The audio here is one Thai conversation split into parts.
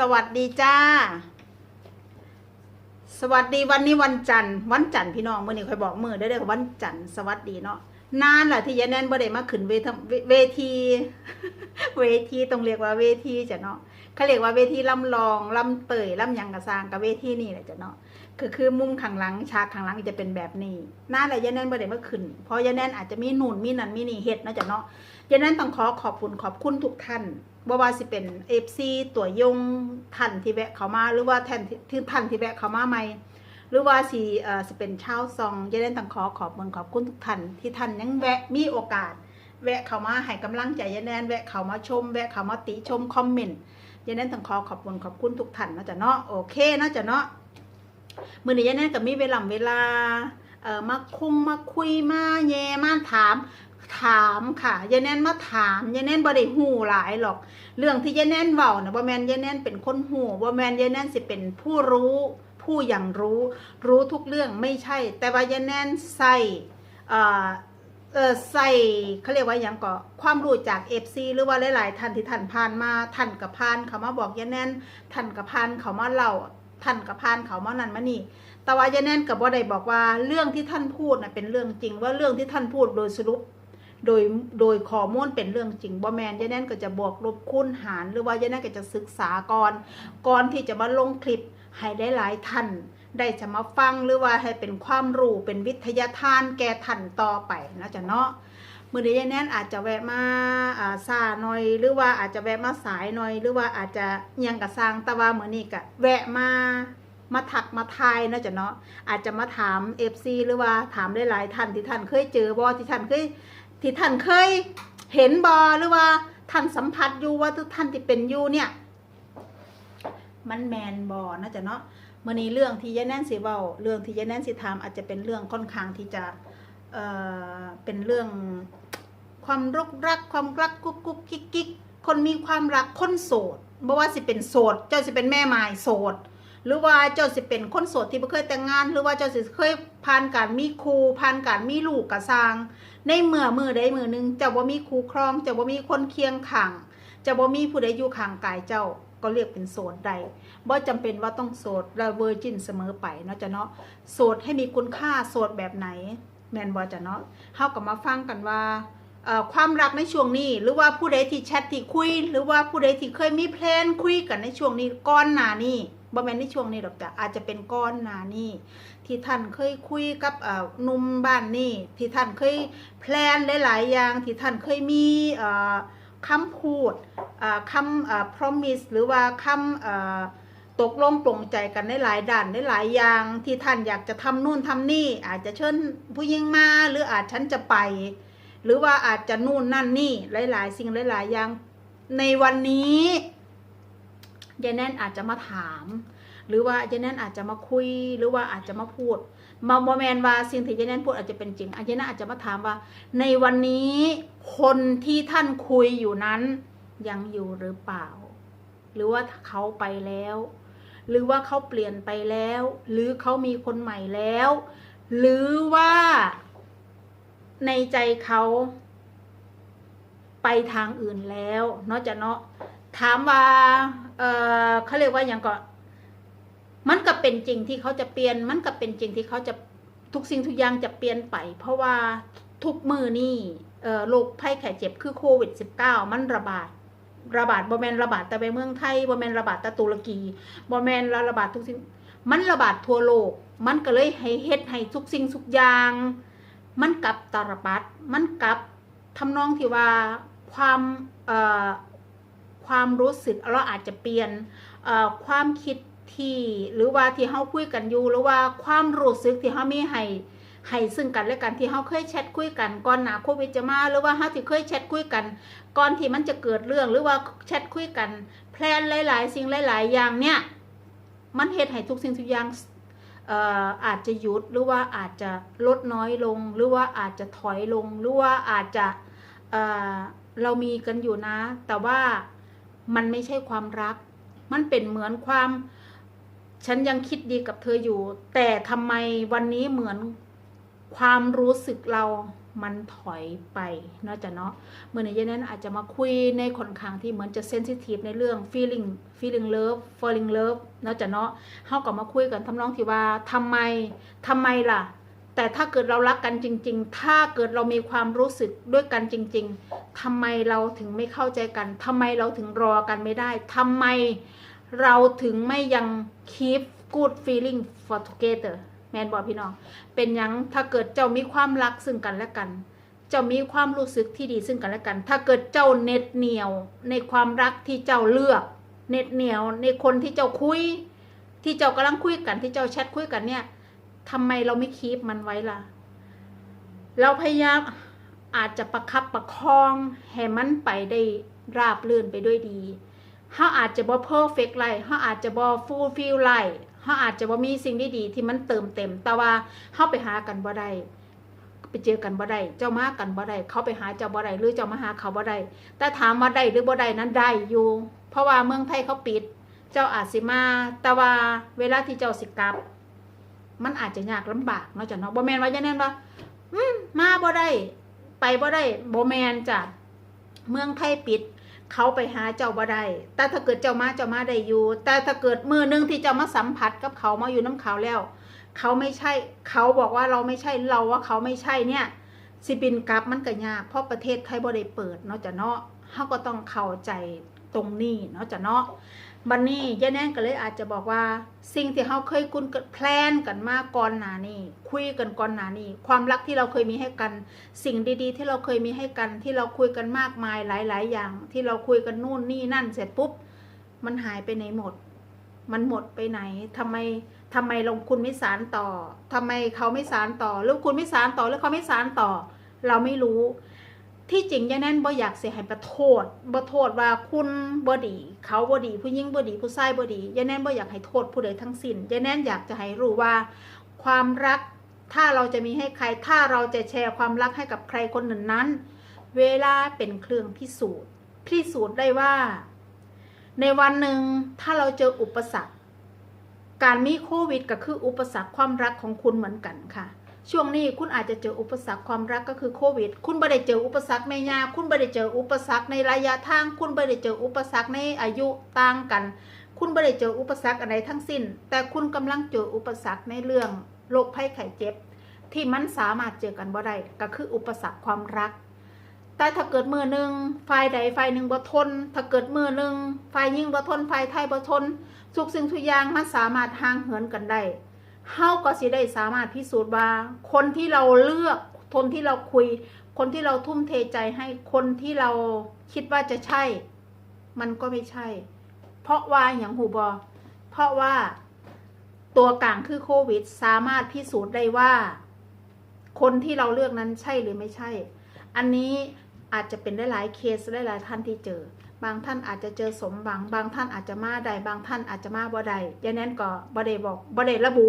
สวัสดีจ้า สวัสดีวันนี้วันจันทร์วันจันทร์พี่น้องเมื่อนี้คอยบอกมือได้เลยวันจันทร์สวัสดีเนาะนานแหละที่ยายแน่นบ่ได้มาขึ้นเวทเวที เวทีต้องเรียกว่าเวทีจ้ะเนาะเขาเรียกว่าเวทีลำลองลำเตยลำยังกระซางกับเวทีนี่แหละจ้ะเนาะคือคือมุมข้างหลังฉากข้างหลังจะเป็นแบบนี้นานแหละยายแน่นบ่ได้มาขึ้นเพราะยายแน่นอาจจะมีหนุนมีนันมีนี่เฮ็ดเนาะจ้ะเนาะ ยายแน่นต้องขอขอบคุณขอบคุณทุกท่านบ่ว่าสิเป็นเอฟซีตัวยงท่านที่แวะเข้ามา หรือว่าท่านที่ท่านที่แวะเข้ามาใหม่หรือว่าสิเอ่อสิเป็นชาวซองยายแน่นต้องขอขอบคุณขอบคุณทุกท่านที่ท่านยังแวะมีโอกาส แวะเข้ามาให้กำลังใจยายแน่นแวะเข้ามาชม แวะเข้ามาติชมคอมเมนต์ยายแน่นต้องขอขอบคุณขอบคุณทุกท่านนะจ้ะเนาะโอเคนะจ้ะเนาะมือนี้ยายแน่นก็มีเวลาเวลาเอ่อมาคุ้งมาคุยมาแย่มาถาม ถามค่ะยายแน่นมาถามยายแน่นบ่ได้หูหลายหรอก เรื่องที่ยายแน่นเว้านะบ่แมนยายแน่นเป็นคนหูบ่แมนยายแน่นสิเป็นผู้รู้ผู้อย่างรู้ รู้ทุกเรื่องไม่ใช่ แต่ว่ายายแน่นใส่เอ่อเออใส่เขาเรียกว่าอย่างก็ความรู้จาก FC หรือว่าหลายๆท่านที่ท่านผ่านมาท่านกับผ่านเขามาบอกยายแน่นท่านกับผ่านเขามาเล่าท่านกับผ่านเขามานั่นมานี่แต่ว่ายายแน่นกับว่าได้บอกว่าเรื่องที่ท่านพูดน่ะเป็นเรื่องจริงว่าเรื่องที่ท่านพูดโดยสรุป โดยโดยข้อมูลเป็นเรื่องจริงบ่แมนยายแน่นก็จะบวกลบคูณหาร หรือว่ายายแน่นก็จะศึกษาก่อนก่อนที่จะมาลงคลิปให้ได้หลายท่านได้จะมาฟังหรือว่าให้เป็นความรู้เป็นวิทยาทานแก่ท่านต่อไปนะจ๊ะเนาะมือนี้ยายแน่นอาจจะแวะมาอ่าซาหน่อย หรือว่าอาจจะแวะมาสายหน่อย หรือว่าอาจจะเอียังกระซังแต่ว่ามือนี้ก็แวะมามาถักมาทายนะจ๊ะเนาะอาจจะมาถาม FC หรือว่าถามได้หลายท่านที่ท่านเคยเจอบ่ที่ท่านเคย ที่ท่านเคยเห็นบอหรือว่าท่านสัมผัสอยู่ว่าท่านที่เป็นอยู่เนี่ย มันแมนบอนะจ๊ะเนาะมื่อนี้เรื่องที่ยายแน่นสิเว้าเรื่องที่ยายแน่นสิถามอาจจะเป็นเรื่องค่อนข้างที่จะเอ่อเป็นเรื่องความรักรักความรักกุ๊กกุ๊กกิ๊กกิ๊กคนมีความรักคนโสดบ่ว่าสิเป็นโสด เจ้าสิเป็นแม่ไม้โสด หรือว่าเจ้าสิเป็นคนโสดที่บ่เคยแต่งงาน หรือว่าเจ้าสิเคยผ่านการมีครูผ่านการมีลูกกระซาง ในเมื่อมือใดมือหนึ่งจ้าบ่มีครูครองจ้าบ่มีคนเคียงข้างจ้าบ่มีผู้ใดอยู่ข้างกายเจ้าก็เรียกเป็นโสดใดบ่จำเป็นว่าต้องโสดและเวอร์จินเสมอไปเนาะจ้ะเนาะโสดให้มีคุณค่าโสดแบบไหน แมนบ่จ้ะเนาะเฮาก็มาฟังกันว่าความรักในช่วงนี้ หรือว่าผู้ใดที่แชทที่คุย หรือว่าผู้ใดที่เคยมีแพลนคุยกันในช่วงนี้ก่อนหน้านี้บ่แมนในช่วงนี้หรอกจ้ะอาจจะเป็นก่อนหน้านี้ ที่ท่านเคยคุยกับนุ่มบ้านนี่ที่ท่านเคยแพลนหลาย ๆ อย่างที่ท่านเคยมีคำพูดคำเอ่อ promise หรือว่าคำตกลงปลงใจกันในหลายด้านในหลายอย่างที่ท่านอยากจะทำนู่นทำนี่ อาจจะเชิญผู้หญิงมาหรืออาจฉันจะไป หรือว่าอาจจะนู่นนั่นนี่หลาย ๆ สิ่งหลาย ๆ อย่างในวันนี้ยายแน่นอาจจะมาถาม หรือว่ายายแน่นอาจจะมาคุยหรือว่าอาจจะมาพูด มาโมแมนว่าสิ่งที่ยายแน่นพูดอาจจะเป็นจริงอาจารย์แน่นอาจจะมาถามว่า ในวันนี้คนที่ท่านคุยอยู่นั้นยังอยู่หรือเปล่า หรือว่าเขาไปแล้ว หรือว่าเขาเปลี่ยนไปแล้ว หรือเขามีคนใหม่แล้ว หรือว่าในใจเขาไปทางอื่นแล้ว เนาะจะเนาะถามว่า เออเขาเรียกว่าอย่างก่อน มันก็เป็นจริงที่เขาจะเปลี่ยน มันก็เป็นจริงที่เขาจะทุกสิ่งทุกอย่างจะเปลี่ยนไป เพราะว่าทุกมือนี่โรคภัยไข้เจ็บคือโควิด -19 มันระบาด ระบาดบ่แมนระบาดแต่ไปเมืองไทยบ่แมนระบาดแต่ตุรกีบ่แมนระบาดทุกสิ่งมันระบาดทั่วโลก มันก็เลยให้เฮ็ดให้ทุกสิ่งทุกอย่าง มันกลับตาลปัดมันกลับทำนองที่ว่าความความรู้สึกเราอาจจะเปลี่ยนความคิด ที่หรือว่าที่เฮาคุยกันอยู่หรือว่าความรู้สึกที่เฮามีให้ให้ซึ่งกันและกันที่เฮาเคยแชทคุยกันก่อนหน้าโควิดจะมาหรือว่าเฮาที่เคยแชทคุยกัน ก่อนที่มันจะเกิดเรื่องหรือว่าแชทคุยกัน แพลนหลาย ๆ สิ่งหลาย ๆ อย่างเนี่ยมันเฮ็ดให้ทุกสิ่งทุกอย่างอาจจะหยุดหรือว่าอาจจะลดน้อยลง หรือว่าอาจจะถอยลง หรือว่าอาจจะเเรามีกันอยู่นะ แต่ว่ามันไม่ใช่ความรัก มันเป็นเหมือนความ ฉันยังคิดดีกับเธออยู่ แต่ทำไมวันนี้เหมือนความรู้สึกเรามันถอยไปเนาะจ้ะเนาะเมื่อในยันนั้นอาจจะมาคุยในค่อนข้างที่เหมือนจะเซนซิทีฟในเรื่อง feeling feeling love falling love เนาะจ้ะเนาะเฮาก็มาคุยกันทำนองที่ว่าทำไมทำไมล่ะ แต่ถ้าเกิดเรารักกันจริง ๆ ถ้าเกิดเรามีความรู้สึกด้วยกันจริง ๆทำไมเราถึงไม่เข้าใจกันทำไมเราถึงรอกันไม่ได้ทำไม เราถึงไม่ยัง keep good feeling for together แมนบอกพี่น้อง เป็นยังถ้าเกิดเจ้ามีความรักซึ่งกันและกัน เจ้ามีความรู้สึกที่ดีซึ่งกันและกัน ถ้าเกิดเจ้าเน็ตเหนียวในความรักที่เจ้าเลือก เน็ตเหนียวในคนที่เจ้าคุย ที่เจ้ากำลังคุยกันที่เจ้าแชทคุยกันเนี่ยทำไมเราไม่คีปมันไว้ล่ะ เราพยายามอาจจะประคับประคองให้มันไปได้ราบรื่นไปด้วยดี เฮาอาจจะบ่เพอร์เฟกไลเฮาอาจจะบ่ฟูลฟิลไลเฮาอาจจะบ่มีสิ่งดีๆที่มันเติมเต็ม แต่ว่าเฮาไปหากันบ่ได้ไปเจอกันบ่ได้เจ้ามากันบ่ได้เขาไปหาเจ้าบ่ได้หรือเจ้ามาหาเขาบ่ได้แต่ถามว่าได้หรือบ่ได้นั้นได้อยู่ เพราะว่าเมืองไทยเขาปิด เจ้าอาจสิมาแต่ว่าเวลาที่เจ้าสิกลับ มันอาจจะยากลำบากเนาะจ้ะเนาะบ่แมนว่าอย่างนั้นว่าอืมมาบ่ได้ไปบ่ได้บ่แมนจ้ะเมืองไทยปิด เขาไปหาเจ้าบ่ได้ แต่ถ้าเกิดเจ้ามาเจ้ามาได้อยู่ แต่ถ้าเกิดมือหนึงที่เจ้ามาสัมผัสกับเขามาอยู่น้ำเขาแล้ว เขาไม่ใช่ เขาบอกว่าเราไม่ใช่เราว่าเขาไม่ใช่เนี่ยสิบินกลับมันก็ยากเพราะประเทศไทยบ่ได้เปิดเนาะจ้ะเนาะเขาก็ต้องเข้าใจตรงนี้เนาะจ้ะเนาะ บันนี้ย่าแน่นก็เลยอาจจะบอกว่า สิ่งที่เขาเคยคุ้นกันแพลนกันมาก่อนหน้านี้คุยกันก่อนหน้านี้ความรักที่เราเคยมีให้กัน สิ่งดีๆ ที่เราเคยมีให้กัน ที่เราคุยกันมากมายหลาย ๆ อย่าง ที่เราคุยกันนู่นนี่นั่นเสร็จปุ๊บ มันหายไปไหนหมด มันหมดไปไหนทำไมทำไมลงคุณไม่สารต่อทำไมเขาไม่สารต่อหรือคุณไม่สารต่อหรือเขาไม่สารต่อ เราไม่รู้ ที่จริงยายแน่นบ่อยากเสียหายประโทษบ่โทษว่าคุณบ่ดี เขาบ่ดี ผู้หญิงบ่ดี ผู้ชายบ่ดียายแน่นบ่อยากให้โทษผู้ใดทั้งสิ้นยายแน่นอยากจะให้รู้ว่า ความรักถ้าเราจะมีให้ใครถ้าเราจะแชร์ความรักให้กับใครคนหนึ่งนั้น เวลาเป็นเครื่องพิสูจน์พิสูจน์ได้ว่า ในวันหนึ่งถ้าเราเจออุปสรรค การมีโควิดก็คืออุปสรรคความรักของคุณเหมือนกันค่ะ ช่วงนี้คุณอาจจะเจออุปสรรคความรักก็คือโควิด คุณไม่ได้เจออุปสรรคในยาคุณไม่ได้เจออุปสรรคในระยะทาง คุณไม่ได้เจออุปสรรคในอายุต่างกัน คุณไม่ได้เจออุปสรรคอะไรทั้งสิ้น แต่คุณกำลังเจออุปสรรคในเรื่องโรคภัยไข้เจ็บ ที่มันสามารถเจอกันบ่ได้ก็คืออุปสรรคความรัก แต่ถ้าเกิดมือหนึ่งฝ่ายใดฝ่ายหนึ่งบ่ทน ถ้าเกิดมือหนึ่งฝ่ายยิ่งบ่ทนฝ่ายไทยบ่ทนทุกสิ่งทุกอย่างมันสามารถห่างเหินกันได้ เฮาก็สิได้สามารถพิสูจน์ว่า คนที่เราเลือกคนที่เราคุย คนที่เราทุ่มเทใจให้คนที่เราคิดว่าจะใช่ มันก็ไม่ใช่ เพราะว่าอย่างหูบอเพราะว่าตัวกลางคือโควิด สามารถพิสูจน์ได้ว่า คนที่เราเลือกนั้นใช่หรือไม่ใช่ อันนี้อาจจะเป็นได้หลายเคสได้หลายท่านที่เจอ บางท่านอาจจะเจอสมหวัง บางท่านอาจจะมาได้บางท่านอาจจะมาบ่ได้ยาแน่นก็บ่ได้บอกบ่ได้ระบุ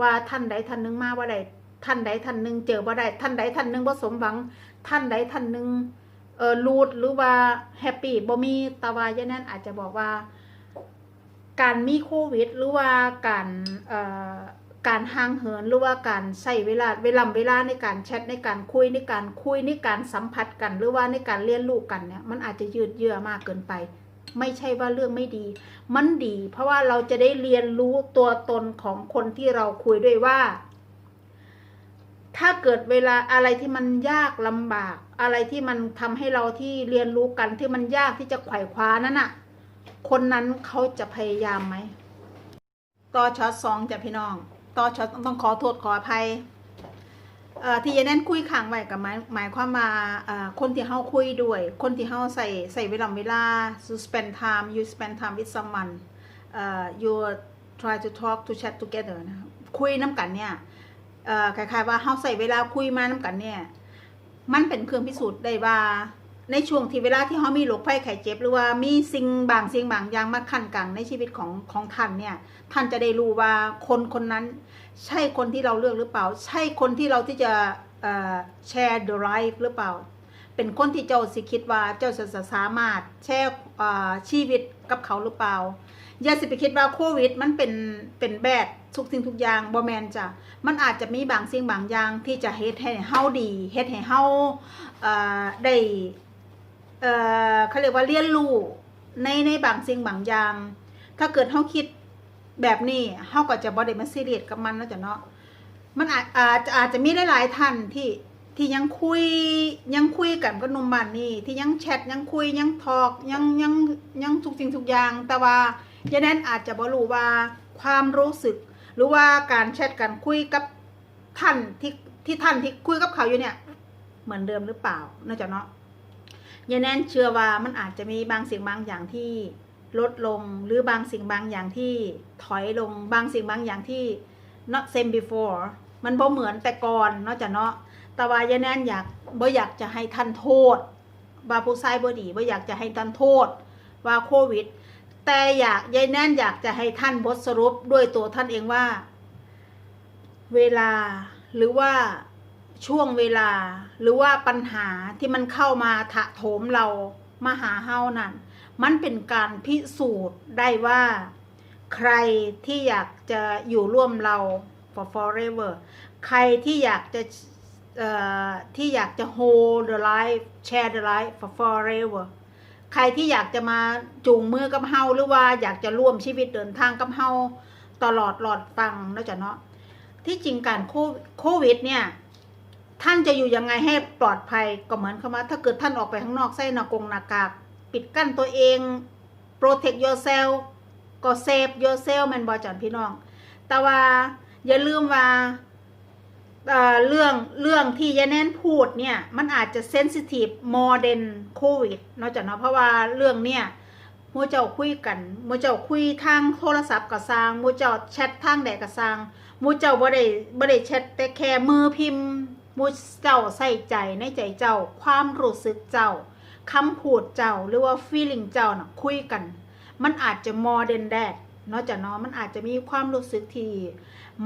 ว่าท่านใดท่านหนึงมาบ่ได้ท่านใดท่านหนึงเจอบ่ได้ท่านใดท่านหนึงบ่สมหวัง ท่านใดท่านหนึงเออรูดหรือว่าแฮปปี้บ่มีตะวายาแน่นอาจจะบอกว่า การมีโควิด หรือว่าการเอ่อ การห่างเหินหรือว่าการใช้เวลาเวลาเวลาในการแชทในการคุยในการคุยในการสัมผัสกัน หรือว่าในการเรียนรู้กันเนี่ยมันอาจจะยืดเยื้อมากเกินไป ไม่ใช่ว่าเรื่องไม่ดี มันดี เพราะว่าเราจะได้เรียนรู้ตัวตนของคนที่เราคุยด้วยว่า ถ้าเกิดเวลาอะไรที่มันยากลำบาก อะไรที่มันทำให้เราที่เรียนรู้กันที่มันยากที่จะไขว่คว้านั้นน่ะ คนนั้นเขาจะพยายามไหมต่อช็อตสองจ้ะพี่น้อง ต่อช็อตต้องขอโทษขออภัยที่ยายแน่นคุยค้างไว้กับหมายหมายความว่าคนที่เฮาคุยด้วย คนที่เฮาใส่ใส่เวลาเวลา to spend time you spend time with someone you try to talk to chat together นะคุยน้ำกันเนี่ยเอ่คล้ายๆว่าเฮาใส่เวลาคุยมาน้ำกันเนี่ย มันเป็นเครื่องพิสูจน์ได้ว่า ในช่วงที่เวลาที่เขามีโรคภัยไข้เจ็บ หรือว่ามีสิ่งบางสิ่งบางอย่างมาขั้นกลางในชีวิตของของท่านเนี่ย ท่านจะได้รู้ว่าคนคนนั้น ใช่คนที่เราเลือกหรือเปล่า ใช่คนที่เราที่จะแชร์ the life หรือเปล่า เป็นคนที่เจ้าสิคิดว่าเจ้าจะสามารถแชร์อ่ชีวิตกับเขาหรือเปล่าอย่าสิไปคิดว่าโควิด มันเป็นเป็นแบดทุกสิ่งทุกอย่างบ่แมนจ้ะมันอาจจะมีบางสิ่งบางอย่างที่จะเฮ็ดให้เฮาดีเฮ็ดให้เฮาได้ เอ่อเขาเรียกว่าเรียนรู้ในในบางสิ่งบางอย่าง ถ้าเกิดเฮาคิดแบบนี้เฮาก็จะบ่ได้มาซีเรียสกับมันแล้วจ้ะเนาะมันอาจอาจจะอาจจะมีหลายๆท่านที่ที่ยังคุยยังคุยกันกับนุ่มบ้านนี่ที่ยังแชทยังคุยยังทอกยังยังยังทุกสิ่งทุกอย่าง แต่ว่ายายแนนอาจจะบ่รู้ว่าความรู้สึก หรือว่าการแชทกันคุยกับท่านที่ที่ท่านที่คุยกับเขาอยู่เนี่ย เหมือนเดิมหรือเปล่าน่าจะเนาะ ยายแนนเชื่อว่ามันอาจจะมีบางสิ่งบางอย่างที่ลดลงหรือบางสิ่งบางอย่างที่ถอยลงบางสิ่งบางอย่างที่ not same before มันบ่เหมือนแต่ก่อนเนาะจ้ะเนาะแต่ว่ายายแนนอยากบ่อยากจะให้ท่านโทษ ว่าผู้ชายบ่ดีบ่อยากจะให้ท่านโทษ ว่าโควิด แต่อยากยายแน่นอยากจะให้ท่านบทสรุปด้วยตัวท่านเองว่า เวลาหรือว่าช่วงเวลา หรือว่าปัญหาที่มันเข้ามาถะโถมเรามาหาเฮานั่นมันเป็นการพิสูจน์ได้ว่า ใครที่อยากจะอยู่ร่วมเรา for forever ใครที่อยากจะที่อยากจะ hold the life share the life for forever ใครที่อยากจะมาจูงมือกับเฮาหรือว่าอยากจะร่วมชีวิตเดินทางกับเฮาตลอดหลอดฟังนะจ๊ะเนาะที่จริงการโควิดเนี่ย ท่านจะอยู่ยังไงให้ปลอดภัยก็เหมือนคำว่าถ้าเกิดท่านออกไปข้างนอกใส่หน้ากงหน้ากากปิดกั้นตัวเอง protect yourself ก็ save yourself แมันบอจันพี่น้อง แต่ว่าอย่าลืมว่าเรื่องเรื่องที่ยาแน่นพูดเนี่ยมันอาจจะเซนซิทีฟ more than โควิดนาะจ้ะเนาะเพราะว่าเรื่องเนี่ยมูเจ้าคุยกันมูเจ้าคุยทางโทรศัพท์กับสร้างมูเจ้าแชททางใดกับสร้างมูเจ้าบ่ได้บ่ได้แชทแต่แค่มือพิมพ์ มูเจ้าใส่ใจในใจเจ้า ความรู้สึกเจ้าคำพูดเจ้าหรือว่า feeling เจ้าน่ะคุยกัน มันอาจจะ more than that เนาะจ้ะเนาะมันอาจจะมีความรู้สึกที่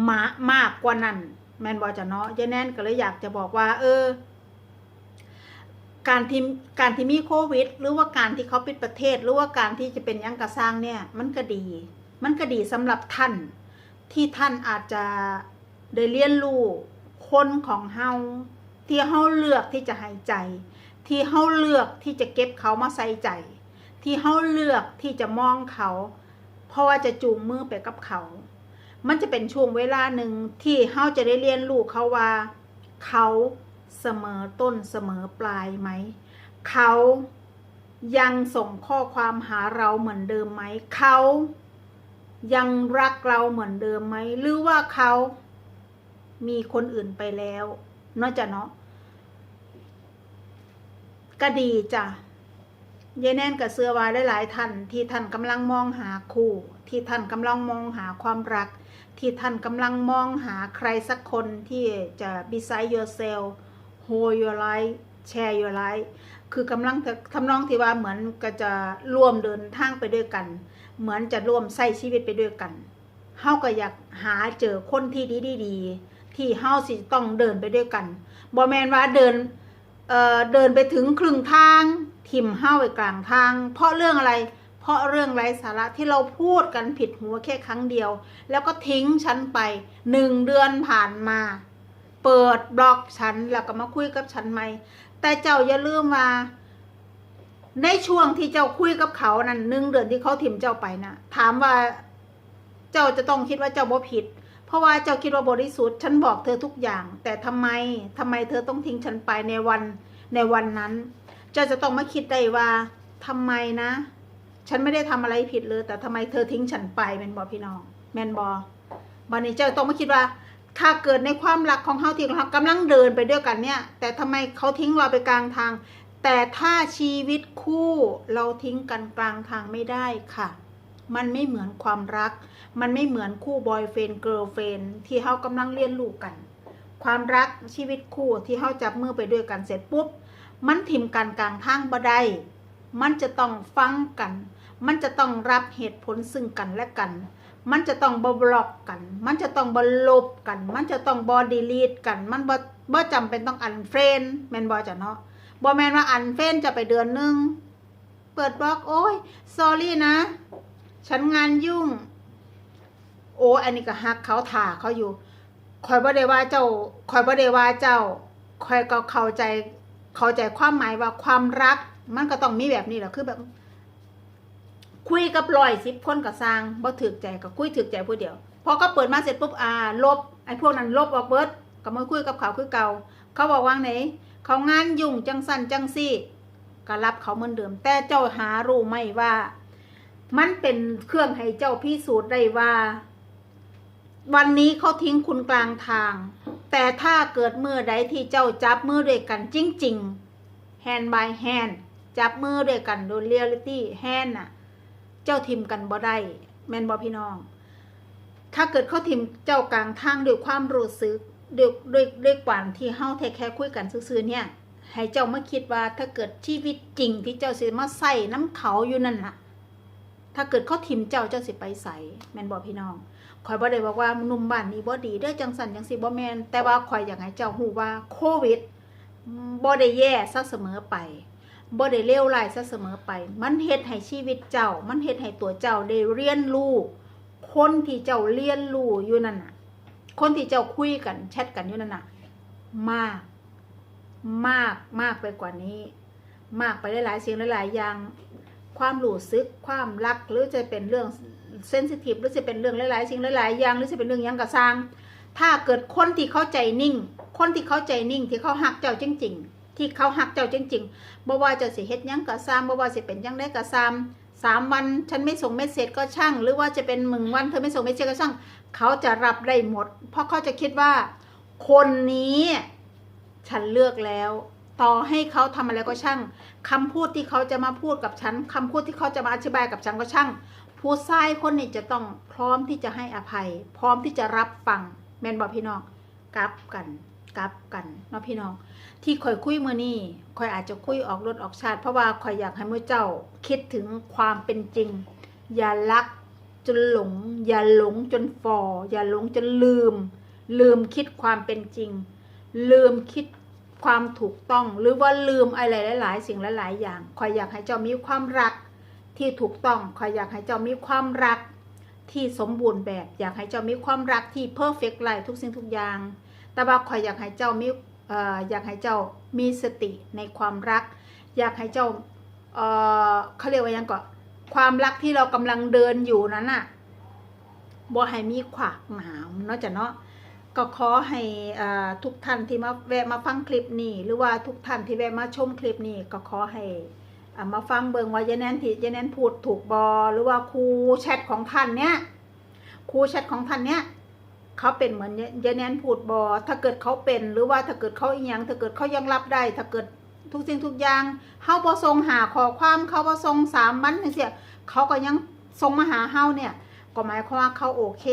มามากกว่านั้น แมนบอจะเนาะยายแน่นก็เลยอยากจะบอกว่า เออ การที่การที่มีโควิด หรือว่าการที่เขาปิดประเทศ หรือว่าการที่จะเป็นยังกระสร้างเนี่ย มันก็ดี มันก็ดีสำหรับท่าน ที่ท่านอาจจะได้เรียนรู้ คนของเฮาที่เฮาเลือกที่จะหายใจ ที่เฮาเลือกที่จะเก็บเขามาใส่ใจ ที่เฮาเลือกที่จะมองเขา เพราะว่าจะจูงมือไปกับเขา มันจะเป็นช่วงเวลาหนึ่งที่เฮาจะได้เรียนรู้เขาว่า เขาเสมอต้นเสมอปลายไหม เขายังส่งข้อความหาเราเหมือนเดิมไหม เขายังรักเราเหมือนเดิมไหม หรือว่าเขา มีคนอื่นไปแล้วเนาะจ้ะเนาะก็ดีจ้ะยายแน่นกับเสือวาหลายๆท่านที่ท่านกำลังมองหาคู่ ที่ท่านกำลังมองหาความรัก ที่ท่านกำลังมองหาใครสักคนที่จะ beside yourself hold your life share your life คือกำลังทำนองที่ว่าเหมือนก็จะร่วมเดินทางไปด้วยกัน เหมือนจะร่วมใช้ชีวิตไปด้วยกันเฮาก็อยากหาเจอคนที่ดีๆ ที่เฮาสิต้องเดินไปด้วยกันบ่แมนว่าเดินเอ่อเดินไปถึงครึ่งทางทิมห้าไว้กลางทาง เพราะเรื่องอะไร เพราะเรื่องไร้สาระที่เราพูดกันผิดหัวแค่ครั้งเดียว แล้วก็ทิ้งฉันไปหนึ่งเดือนผ่านมา เปิดบล็อกฉันแล้วก็มาคุยกับฉันใหม่ แต่เจ้าอย่าลืมว่าในช่วงที่เจ้าคุยกับเขานั่นหนึ่งเดือนที่เขาถิ่มเจ้าไปนะถามว่า เจ้าจะต้องคิดว่าเจ้าบ่ผิด เพราะว่าเจ้าคิดว่าบริสุทธิ์ฉันบอกเธอทุกอย่าง แต่ทำไมทำไมเธอต้องทิ้งฉันไปในวันในวันนั้น เจ้าจะต้องมาคิดได้ว่าทำไมนะ ฉันไม่ได้ทำอะไรผิดเลย แต่ทำไมเธอทิ้งฉันไปแมนบอพี่น้องแมนบอวันนี้เจ้าต้องมาคิดว่า ถ้าเกิดในความรักของเขาที่เรากำลังเดินไปด้วยกันเนี่ย แต่ทำไมเขาทิ้งเราไปกลางทาง แต่ถ้าชีวิตคู่เราทิ้งกันกลางทางไม่ได้ค่ะ มันไม่เหมือนความรัก มันไม่เหมือนคู่บอยเฟนเกิร์ลเฟนที่เขากำลังเรียนรู้กัน ความรักชีวิตคู่ที่เขาจับมือไปด้วยกันเสร็จปุ๊บ มันทิมกันกลางทางบ่ได้มันจะต้องฟังกัน มันจะต้องรับเหตุผลซึ่งกันและกัน มันจะต้องบบล็อกกัน มันจะต้องบลบกัน มันจะต้องบอดีลีทกัน มันบ่บ่จำเป็นต้องอันเฟรนแมนบอจะเนาะบอแมนว่าอันเฟรนจะไปเดือนหนึง เปิดบล็อกโอ้ย s อรี่นะ ฉันงานยุ่ง โอ้อันนี้ก็ฮักเขาถ่าเขาอยู่คอยบ่ได้ว่าเจ้าคอยบ่ได้ว่าเจ้าคอยก็เข้าใจเข้าใจความหมายว่าความรัก มันก็ต้องมีแบบนี้แหละคือแบบ คุยกับร้อยสิบคนก็สร้างบ่ถึกใจก็คุยถึกใจผู้เดียวพอก็เปิดมาเสร็จปุ๊บอ่า ลบไอ้พวกนั้นลบออกเบิดก็มาคุยกับเขาคือเก่า เขาบอกว่างไหนเขางานยุ่งจังสันจังซี่ก็รับเขาเหมือนเดิมแต่เจ้าหารู้ไหมว่า มันเป็นเครื่องให้เจ้าพิสูจน์ได้ว่า วันนี้เขาทิ้งคุณกลางทาง แต่ถ้าเกิดมือใดที่เจ้าจับมือด้วยกันจริงๆ hand by hand จับมือด้วยกันโดย reality hand น่ะ เจ้าทิมกันบ่ได้แมนบ่พี่น้อง ถ้าเกิดเขาทิมเจ้ากลางทางด้วยความรู้สึกด้วยด้วยด้วยกวนที่เฮาแท้แค่คุยกันซื่อๆเนี่ยให้เจ้ามาคิดว่าถ้าเกิดชีวิตจริงที่เจ้าสิมาใส่น้ำเขาอยู่นั่นน่ะ ถ้าเกิดเขาทิมเจ้าเจ้าสิไปใส่แม่นบ่พี่น้องคอยบ่ได้บอกว่าหนุ่มบ้านนี้บ่ดีเด้อจังสันจังสิบ่แมนแต่ว่าคอยอยากให้เจ้าฮู้ว่าโควิดบ่ได้แย่ซะเสมอไปบ่ได้เลวร้ายซะเสมอไป มันเฮ็ดให้ชีวิตเจ้า มันเฮ็ดให้ตัวเจ้าได้เรียนรู้คนที่เจ้าเรียนรู้อยู่นั่นน่ะ คนที่เจ้าคุยกันแชทกันอยู่นั่นน่ะ มาก มากมากไปกว่านี้ มากไปหลายๆสิ่งหลายๆอย่าง ความรู้สึก ความรัก หรือจะเป็นเรื่องเซนซิทีฟหรือจะเป็นเรื่องหลายๆสิ่งหลายๆอย่างหรือจะเป็นเรื่องยังกระซังถ้าเกิดคนที่เข้าใจนิ่ง คนที่เข้าใจนิ่งที่เขาหักเจ้าจริง ๆ ที่เขาหักเจ้าจริงๆบ่ว่าจะสิเฮ็ดยังกระซังบ่ว่าสิเป็นยังได้กระซังสามวันฉันไม่ส่งเมสเซจก็ช่าง หรือว่าจะเป็นมึงวันเธอไม่ส่งเมสเซจก็ช่าง เขาจะรับได้หมด เพราะเขาจะคิดว่า คนนี้ฉันเลือกแล้ว ต่อให้เขาทำอะไรก็ช่างคำพูดที่เขาจะมาพูดกับฉันคำพูดที่เขาจะมาอธิบายกับฉันก็ช่าง ผู้ชายคนนี้จะต้องพร้อมที่จะให้อภัย พร้อมที่จะรับฟังแม่นบอกพี่น้องกลับกันกลับกันเนาะพี่น้อง ที่คอยคุยมือนี่คอยอาจจะคุยออกรถออกชาติ เพราะว่าคอยอยากให้มือเจ้าคิดถึงความเป็นจริง อย่ารักจนหลง อย่าหลงจนฟออย่าหลงจนลืม ลืมคิดความเป็นจริง ลืมคิด ความถูกต้องหรือว่าลืมอะไรหลาย ๆ สิ่งหลายๆอย่างคอยอยากให้เจ้ามีความรักที่ถูกต้องคอยอยากให้เจ้ามีความรักที่สมบูรณ์แบบ อยากให้เจ้ามีความรักที่เพอร์เฟกต์ไลทุกสิ่งทุกอย่าง แต่ว่าคอยอยากให้เจ้ามีอยากให้เจ้ามีสติในความรัก อยากให้เจ้าเขาเรียกว่ายังก่อนความรักที่เรากำลังเดินอยู่นั้นน่ะบ่ให้มีขวากหนามเนาะจ้ะเนาะ ก็ขอให้ทุกท่านที่มาแวะมาฟังคลิปนี้ หรือว่าทุกท่านที่แวะมาชมคลิปนี้ก็ขอให้มาฟังเบิงว่ายายแนนที่ยายแนนพูดถูกบอหรือว่าครูแชทของท่านเนี้ยครูแชทของท่านเนี้ยเขาเป็นเหมือนยายแนนพูดบอถ้าเกิดเขาเป็นหรือว่าถ้าเกิดเขาอีหยังถ้าเกิดเขายังรับได้ ถ้าเกิดทุกสิ่งทุกอย่างเฮาบ่ส่งหาขอความเขาบ่ส่งสามวันจังซี่เขาก็ยังส่งมาหาเฮาเนี่ย ก็หมายความว่าเขาโอเค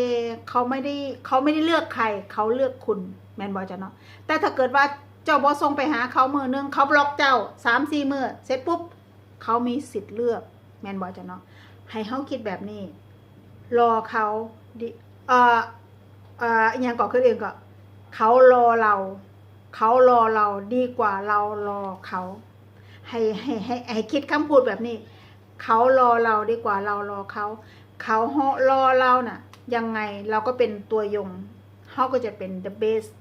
เขาไม่ได้เขาไม่ได้เลือกใครเขาเลือกคุณแมนบอยจะเนาะแต่ถ้าเกิดว่าเจ้าบอส่งไปหาเขามือนึงเขาบล็อกเจ้าสามสี่มือเสร็จปุ๊บเขามีสิทธิ์เลือกแมนบอยจะเนาะให้เขาคิดแบบนี้ รอเขาดิเอ่อเอ่ออหยังก่อขึ้นเองก็เขารอเราเขารอเราดีกว่าเรารอเขาให้ให้ให้ให้คิดคำพูดแบบนี้ เขารอเราดีกว่าเรารอเขา เขารอเราน่ะ ยังไงเราก็เป็นตัวยงเขาก็จะเป็น the best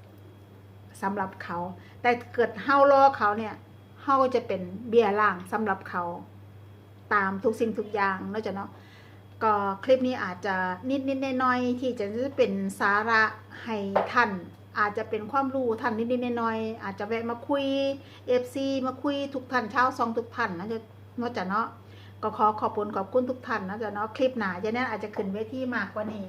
สำหรับเขา แต่เกิดเฮารอเขาเนี่ยเฮาก็จะเป็นเบียร์ล่างสำหรับเขาตามทุกสิ่งทุกอย่างนาะจ้ะเนาะก็คลิปนี้อาจจะนิดนิดๆน้อยๆที่จะเป็นสาระให้ท่าน อาจจะเป็นความรู้ท่านนิดนิดๆน้อยๆอาจจะแวะมาคุย FC มาคุยทุกท่านเช้าซองทุกท่านนะจะนาะจ้ะเนาะ ก็ขอขอบคุณขอบคุณทุกท่านนะจ๊ะเนาะคลิปหนาจะแน่นอาจจะขึ้นเวทีมากกว่านี้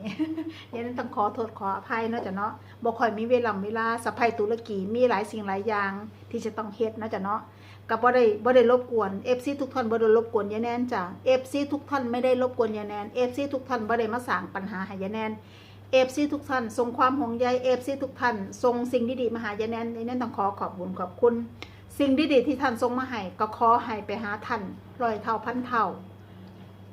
ยันต้องขอโทษขออภัยนะจ๊ะเนาะบ่ค่อยมีเวลาเวลาสะพายตุรกีมีหลายสิ่งหลายอย่างที่จะต้องเฮ็ดนะจ๊ะเนาะก็บ่ได้บ่ได้รบกวน FC ทุกท่านบ่ได้รบกวนยายแนนจ้ะ FC ทุกท่านไม่ได้รบกวนยายแนน FC ทุกท่านบ่ได้มาสร้างปัญหาให้ยายแนน FC ทุกท่านส่งความห่วงใย FC ทุกท่านส่งสิ่งดีๆมาหายายแนนยายแนนต้องขอขอบคุณขอบคุณ สิ่งดีๆที่ท่านส่งมาให้ก็ขอให้ไปหาท่าน รอยเท่าพันเท่า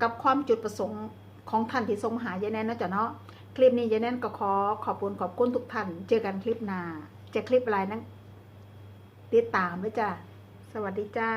กับความจุดประสงค์ของท่านที่ทรงหายายแนนนะจ๊ะเนาะคลิปนี้ยายแนนก็ขอขอบคุณขอบคุณทุกท่าน เจอกันคลิปหน้าจะคลิปอะไรนั้นติดตามไว้จ้ะสวัสดีจ้า